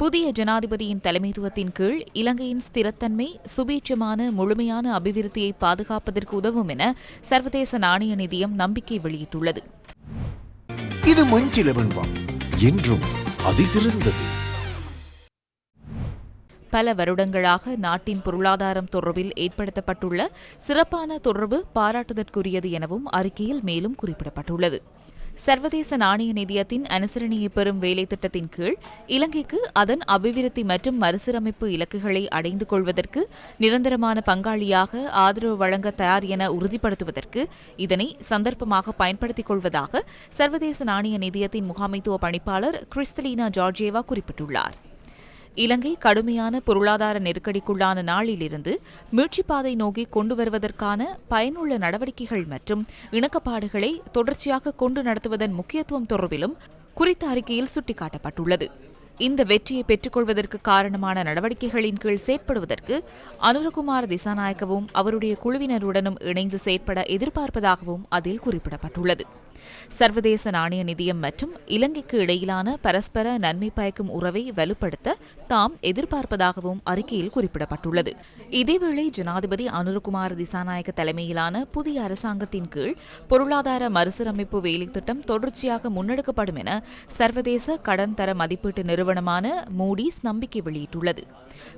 புதிய ஜனாதிபதியின் தலைமைத்துவத்தின் கீழ் இலங்கையின் ஸ்திரத்தன்மை சுபீட்சமான முழுமையான அபிவிருத்தியை பாதுகாப்பதற்கு உதவும் என சர்வதேச நாணய நிதியம் நம்பிக்கை வெளியிட்டுள்ளது. இது என்றும் அதிசிறந்தது பல வருடங்களாக நாட்டின் பொருளாதாரம் தொடர்பில் ஏற்படுத்தப்பட்டுள்ள சிறப்பான தொடர்பு பாராட்டுதற்குரியது எனவும் அறிக்கையில் மேலும் குறிப்பிடப்பட்டுள்ளது. சர்வதேச நாணய நிதியத்தின் அனுசரணையை பெறும் வேலை திட்டத்தின் கீழ் இலங்கைக்கு அதன் அபிவிருத்தி மற்றும் மறுசீரமைப்பு இலக்குகளை அடைந்து கொள்வதற்கு நிரந்தரமான பங்காளியாக ஆதரவு வழங்க தயார் என உறுதிப்படுத்துவதற்கு இதனை சந்தர்ப்பமாக பயன்படுத்திக் கொள்வதாக சர்வதேச நாணய நிதியத்தின் முகாமைத்துவ பணிப்பாளர் கிறிஸ்தலீனா ஜார்ஜேவா குறிப்பிட்டுள்ளார். இலங்கை கடுமையான பொருளாதார நெருக்கடிக்குள்ளான நாளிலிருந்து மீட்சிப்பாதை நோக்கி கொண்டு வருவதற்கான பயனுள்ள நடவடிக்கைகள் மற்றும் இணக்கப்பாடுகளை தொடர்ச்சியாக கொண்டு நடத்துவதன் முக்கியத்துவம் தொடர்பிலும் குறித்த அறிக்கையில் சுட்டிக்காட்டப்பட்டுள்ளது. இந்த வெற்றியை பெற்றுக்கொள்வதற்கு காரணமான நடவடிக்கைகளின் கீழ் செயற்படுவதற்கு அனுரகுமார் திசாநாயக்கவும் அவருடைய குழுவினருடனும் இணைந்து செயற்பட எதிர்பார்ப்பதாகவும் அதில் குறிப்பிடப்பட்டுள்ளது. சர்வதேச நாணய நிதியம் மற்றும் இலங்கைக்கு இடையிலான பரஸ்பர நன்மை பயக்கும் உறவை வலுப்படுத்த தாம் எதிர்பார்ப்பதாகவும் அறிக்கையில் குறிப்பிடப்பட்டுள்ளது. இதேவேளை ஜனாதிபதி அனுரகுமார் திசாநாயக்க தலைமையிலான புதிய அரசாங்கத்தின் கீழ் பொருளாதார மறுசீரமைப்பு வேலைத்திட்டம் தொடர்ச்சியாக முன்னெடுக்கப்படும் என சர்வதேச கடன் தர மதிப்பீட்டு நிறுவனமான மூடிஸ் நம்பிக்கை வெளியிட்டுள்ளது.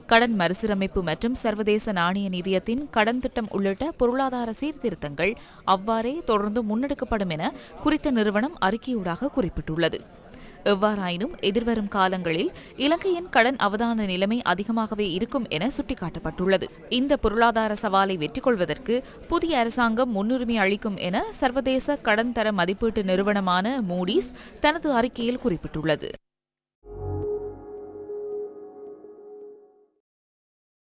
கடன் மறுசீரமைப்பு மற்றும் சர்வதேச நாணய நிதியத்தின் கடன் திட்டம் உள்ளிட்ட பொருளாதார சீர்திருத்தங்கள் அவ்வாறே தொடர்ந்து முன்னெடுக்கப்படும் என குறித்த நிறுவனம் அறிக்கையூடாக குறிப்பிட்டுள்ளது. எவ்வாறாயினும் எதிர்வரும் காலங்களில் இலங்கையின் கடன் அவதான நிலைமை அதிகமாகவே இருக்கும் என சுட்டிக்காட்டப்பட்டுள்ளது. இந்த பொருளாதார சவாலை வெற்றி கொள்வதற்கு புதிய அரசாங்கம் முன்னுரிமை அளிக்கும் என சர்வதேச கடன் தர மதிப்பீட்டு நிறுவனமான மூடிஸ் தனது அறிக்கையில் குறிப்பிட்டுள்ளது.